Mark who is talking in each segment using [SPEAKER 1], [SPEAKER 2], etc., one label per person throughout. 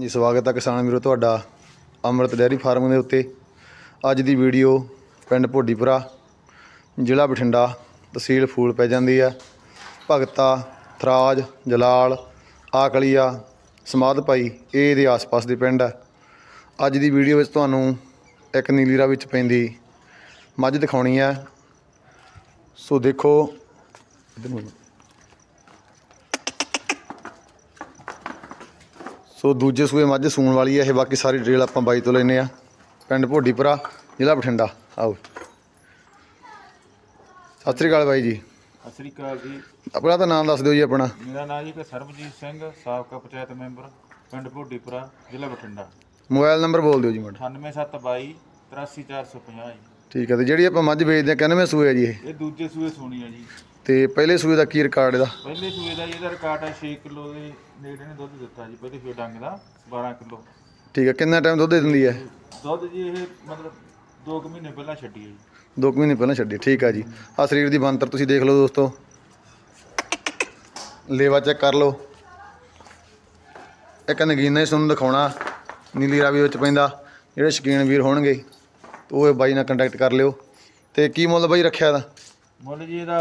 [SPEAKER 1] ਹਾਂਜੀ, ਸਵਾਗਤ ਹੈ ਕਿਸਾਨ ਵੀਰੋ ਤੁਹਾਡਾ ਅੰਮ੍ਰਿਤ ਡੈਰੀ ਫਾਰਮ ਦੇ ਉੱਤੇ। ਅੱਜ ਦੀ ਵੀਡੀਓ ਪਿੰਡ ਭੋਡੀਪੁਰਾ, ਜ਼ਿਲ੍ਹਾ ਬਠਿੰਡਾ, ਤਹਿਸੀਲ ਫੂਲ ਪੈ ਜਾਂਦੀ ਹੈ ਭਗਤਾ, ਥਰਾਜ, ਜਲਾਲ, ਆਕਲੀਆ, ਸਮਾਧ ਭਾਈ, ਇਹ ਦੇ ਆਸ-ਪਾਸ ਦੇ ਪਿੰਡ ਹੈ ਅੱਜ ਦੀ ਵੀਡੀਓ ਵਿੱਚ ਤੁਹਾਨੂੰ ਇੱਕ ਨੀਲੀਰਾ ਵਿੱਚ ਪੈਂਦੀ ਮੱਝ ਦਿਖਾਉਣੀ ਹੈ ਸੋ ਦੇਖੋ ਇੱਧਰ ਨੂੰ। ਸੋ ਦੂਜੇ ਸੂਏ ਮੱਝ ਸੂਣ ਵਾਲੀ ਹੈ ਇਹ ਬਾਕੀ ਸਾਰੀ ਡਿਟੇਲ ਆਪਾਂ ਬਾਈ ਤੋਂ ਲੈਨੇ ਆ। ਪਿੰਡ ਭੋਡੀਪੁਰਾ ਜ਼ਿਲ੍ਹਾ ਬਠਿੰਡਾ। ਆਓ। ਸਤਿ ਸ੍ਰੀ ਅਕਾਲ ਬਾਈ ਜੀ।
[SPEAKER 2] ਸਤਿ ਸ੍ਰੀ ਅਕਾਲ ਜੀ।
[SPEAKER 1] ਆਪਣਾ ਤਾਂ ਨਾਮ ਦੱਸ ਦਿਓ ਜੀ ਆਪਣਾ।
[SPEAKER 2] ਮੇਰਾ ਨਾਮ ਜੀ ਸਰਬਜੀਤ ਸਿੰਘ ਸਾਬਕਾ ਪੰਚਾਇਤ ਮੈਂਬਰ ਪਿੰਡ ਭੋਡੀਪੁਰਾ ਜ਼ਿਲ੍ਹਾ ਬਠਿੰਡਾ।
[SPEAKER 1] ਮੋਬਾਈਲ ਨੰਬਰ ਬੋਲ ਦਿਓ ਜੀ ਮਾੜਾ।
[SPEAKER 2] 98722 83450 ਜੀ।
[SPEAKER 1] ਠੀਕ ਹੈ ਤੇ ਜਿਹੜੀ ਆਪਾਂ ਮੱਝ ਵੇਚਦੇ ਆ ਕਿੰਨਵੇਂ ਸੂਏ ਆ ਜੀ ਇਹ?
[SPEAKER 2] ਇਹ ਦੂਜੇ ਸੂਏ ਸੋਣੀ ਆ ਜੀ।
[SPEAKER 1] ਤੇ ਪਹਿਲੇ ਸੂਏ ਦਾ ਕੀ ਰਿਕਾਰਡ ਇਹਦਾ?
[SPEAKER 2] ਪਹਿਲੇ ਸੂਏ ਦਾ ਜੀ ਇਹਦਾ ਰਿਕਾਰਡ ਹੈ 6 ਕਿਲੋ ਦੇ ਨੇੜੇ ਨੇ ਦੁੱਧ ਦਿੱਤਾ ਜੀ ਪਹਿਲੇ ਸੂਏ ਡੰਗ ਦਾ 12 ਕਿਲੋ।
[SPEAKER 1] ਠੀਕ ਹੈ ਕਿੰਨਾ ਟਾਈਮ ਦੁੱਧ ਦੇ ਦਿੰਦੀ ਹੈ?
[SPEAKER 2] ਦੁੱਧ ਜੀ ਇਹ ਮਤਲਬ 2 ਮਹੀਨੇ ਪਹਿਲਾਂ ਛੱਡੀ ਹੈ ਜੀ।
[SPEAKER 1] ਦੋ ਕੁ ਮਹੀਨੇ ਪਹਿਲਾਂ ਛੱਡੀ ਠੀਕ ਆ ਜੀ। ਆ ਸਰੀਰ ਦੀ ਬੰਤਰ ਤੁਸੀਂ ਦੇਖ ਲਓ ਦੋਸਤੋ। ਲੇਵਾ ਚੈੱਕ ਕਰ ਲਓ। ਇੱਕ ਨਗੀਨਾ ਹੀ ਤੁਹਾਨੂੰ ਦਿਖਾਉਣਾ ਨੀਲੀ ਰਾਵੀ ਵਿੱਚ ਪੈਂਦਾ। ਜਿਹੜੇ ਸ਼ਕੀਨ ਵੀਰ ਹੋਣਗੇ ਉਹ ਬਾਈ ਨਾਲ ਕੰਟੈਕਟ ਕਰ ਲਿਓ। ਤੇ ਕੀ ਮੁੱਲ ਬਾਈ ਰੱਖਿਆ ਇਹਦਾ?
[SPEAKER 2] ਮੁੱਲ ਜੀ ਇਹਦਾ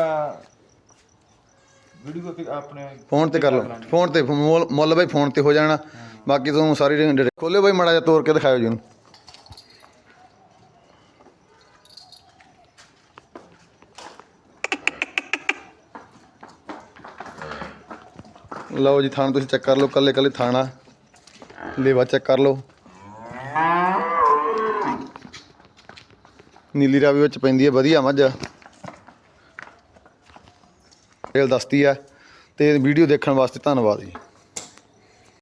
[SPEAKER 2] ਵੀਡੀਓ ਤੇ ਆਪਣੇ
[SPEAKER 1] ਫੋਨ ਤੇ ਕਰ ਲਓ। ਫੋਨ ਤੇ ਮੁੱਲ ਮੁੱਲ ਬਾਈ ਫੋਨ ਤੇ ਹੋ ਜਾਣਾ। ਬਾਕੀ ਤੁਹਾਨੂੰ ਸਾਰੀ ਖੋਲਿਓ ਬਾਈ ਮਾੜਾ ਜਿਹਾ ਤੋੜ ਕੇ ਦਿਖਾਇਓ ਜੀ ਲਓ ਜੀ ਥਾਣ ਤੁਸੀਂ ਚੈੱਕ ਕਰ ਲਓ ਕੱਲੇ ਕੱਲੇ ਥਾਣਾ। ਲੇਵਾ ਚੈੱਕ ਕਰ ਲਓ। ਨੀਲੀ ਰਾਵੀ ਵਿੱਚ ਪੈਂਦੀ ਹੈ ਵਧੀਆ ਮੱਝ। ਡਿਟੇਲ ਦੱਸਦੀ ਹੈ ਤੇ ਵੀਡੀਓ ਦੇਖਣ ਵਾਸਤੇ ਧੰਨਵਾਦ ਜੀ।